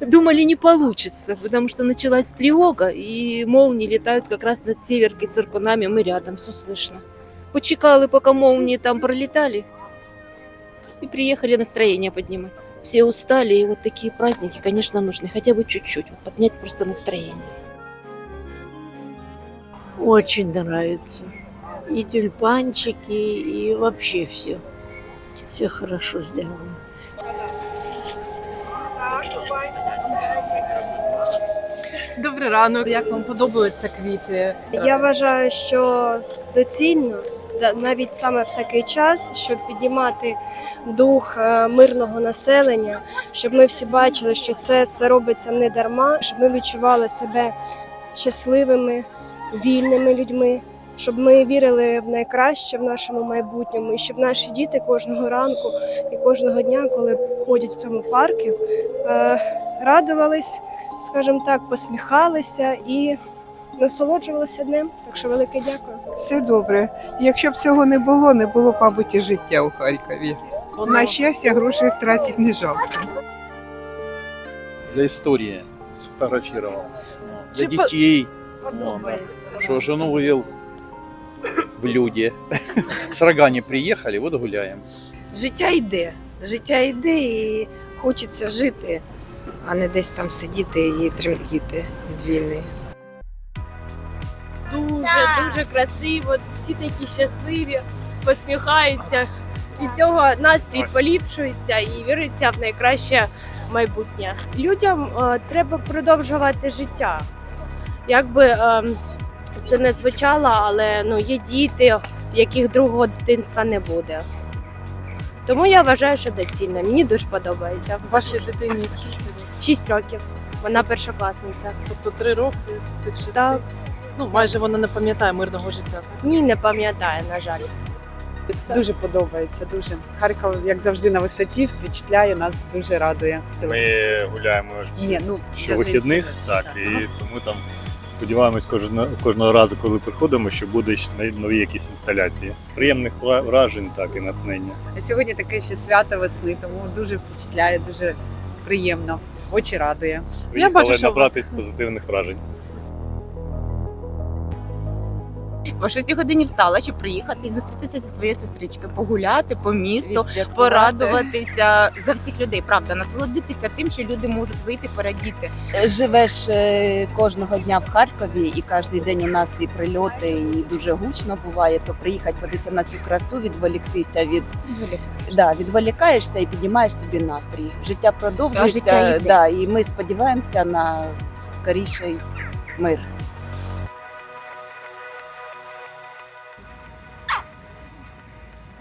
думали не получится, потому что началась тревога, и молнии летают как раз над Северкой, Циркунами, мы рядом, все слышно. Почекали, пока молнии там пролетали, и приехали настроение поднимать. Все устали, и вот такие праздники, конечно, нужны, хотя бы чуть-чуть, вот поднять просто настроение. Очень нравится. И тюльпанчики, и вообще все. Все хорошо сделано. Добрий ранок. Як вам подобаються квіти? Я вважаю, що доцільно навіть саме в такий час, щоб піднімати дух е, мирного населення, щоб ми всі бачили, що це все робиться не дарма, щоб ми відчували себе щасливими, вільними людьми. Щоб ми вірили в найкраще в нашому майбутньому, і щоб наші діти кожного ранку і кожного дня, коли ходять в цьому парку, е, радувались, скажімо так, посміхалися і насолоджувалися днем. Так що велике дякую. Все добре. Якщо б цього не було, не було б, мабуть, і життя у Харкові. На щастя, грошей тратити не жалко. для истории сфотографировал. Для Чи по- детей, Подобається. что жену вывел в люди. С рогани приехали, вот гуляем. життя йде. Життя йде і хочеться жити, а не десь там сидіти і тремтіти від війни. дуже дуже красиво. Всі такі щасливі, посміхаються. Від цього настрій поліпшується і віриться в найкраще майбутнє. Людям е, треба продовжувати життя. Якби е, це не звучало, але ну є діти, в яких другого дитинства не буде. Тому я вважаю, що доцільно. Мені дуже подобається. Вашій дитині скільки років? Шість років. Вона першокласниця. Тобто три роки з цих шести? Так. Ну, майже вона не пам'ятає мирного життя. Ні, не пам'ятаю, на жаль. Це Дуже подобається, дуже. Харків, як завжди, на висоті, впечатляє, нас дуже радує. Ми гуляємо Ні, ну, щовихідних, так, і тому там сподіваємось кожного, кожного разу, коли приходимо, що буде нові- нові якісь інсталяції. Приємних вражень, так і натхнення. Сьогодні таке ще свято весни, тому дуже впечатляє, дуже приємно. Очі радує. Приїхали бачу, що набратись вас- позитивних вражень. О 6 годині встала, щоб приїхати і зустрітися зі своєю сестричкою, погуляти по місту, Відсвяткувати. порадуватися за всіх людей. Правда, насолодитися тим, що люди можуть вийти порадіти. Живеш е, кожного дня в Харкові, і кожен день у нас і прильоти, і дуже гучно буває. То приїхати подивитися на цю красу, відволіктися від да, відволікаєшся і піднімаєш собі настрій. Життя продовжується. життя йде. да, і ми сподіваємося на скоріший мир.